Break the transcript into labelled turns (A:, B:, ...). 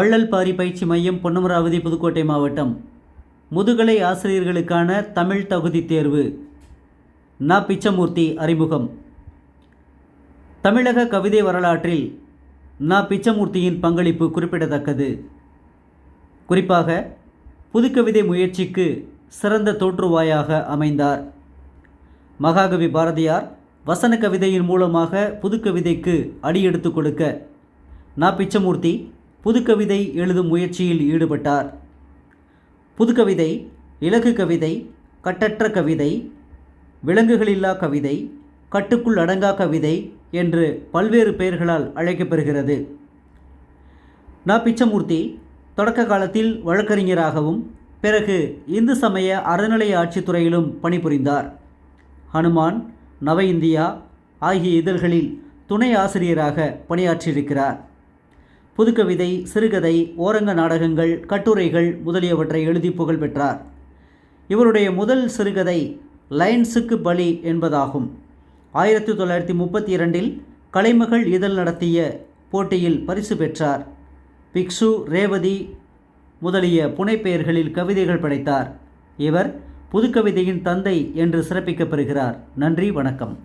A: வள்ளல் பாரி பயிற்சி மையம் பொன்னமராவதி புதுக்கோட்டை மாவட்டம். முதுகலை ஆசிரியர்களுக்கான தமிழ் தகுதி தேர்வு. நா. பிச்சமூர்த்தி அறிமுகம். தமிழக கவிதை வரலாற்றில் நா. பிச்சமூர்த்தியின் பங்களிப்பு குறிப்பிடத்தக்கது. குறிப்பாக புதுக்கவிதை முயற்சிக்கு சிறந்த தோற்றுவாயாக அமைந்தார். மகாகவி பாரதியார் வசன கவிதையின் மூலமாக புதுக்கவிதைக்கு அடியெடுத்து கொடுக்க நா. பிச்சமூர்த்தி புதுக்கவிதை எழுதும் முயற்சியில் ஈடுபட்டார். புதுக்கவிதை இலகு கவிதை கட்டற்ற கவிதை விலங்குகளில்லா கவிதை கட்டுக்குள் அடங்கா கவிதை என்று பல்வேறு பெயர்களால் அழைக்கப்பெறுகிறது நா. பிச்சமூர்த்தி தொடக்க காலத்தில் வழக்கறிஞராகவும் பிறகு இந்து சமய அறநிலைய ஆட்சித்துறையிலும் பணிபுரிந்தார். ஹனுமான் நவ இந்தியா ஆகிய இதழ்களில் துணை ஆசிரியராக பணியாற்றியிருக்கிறார். புதுக்கவிதை சிறுகதை ஓரங்க நாடகங்கள் கட்டுரைகள் முதலியவற்றை எழுதி புகழ் பெற்றார். இவருடைய முதல் சிறுகதை லைன்ஸுக்கு பலி என்பதாகும். ஆயிரத்தி தொள்ளாயிரத்தி முப்பத்தி இரண்டில் கலைமகள் இதழ் நடத்திய போட்டியில் பரிசு பெற்றார். பிக்ஷு ரேவதி முதலிய புனைப்பெயர்களில் கவிதைகள் படைத்தார். இவர் புதுக்கவிதையின் தந்தை என்று சிறப்பிக்கப்படுகிறார் நன்றி வணக்கம்.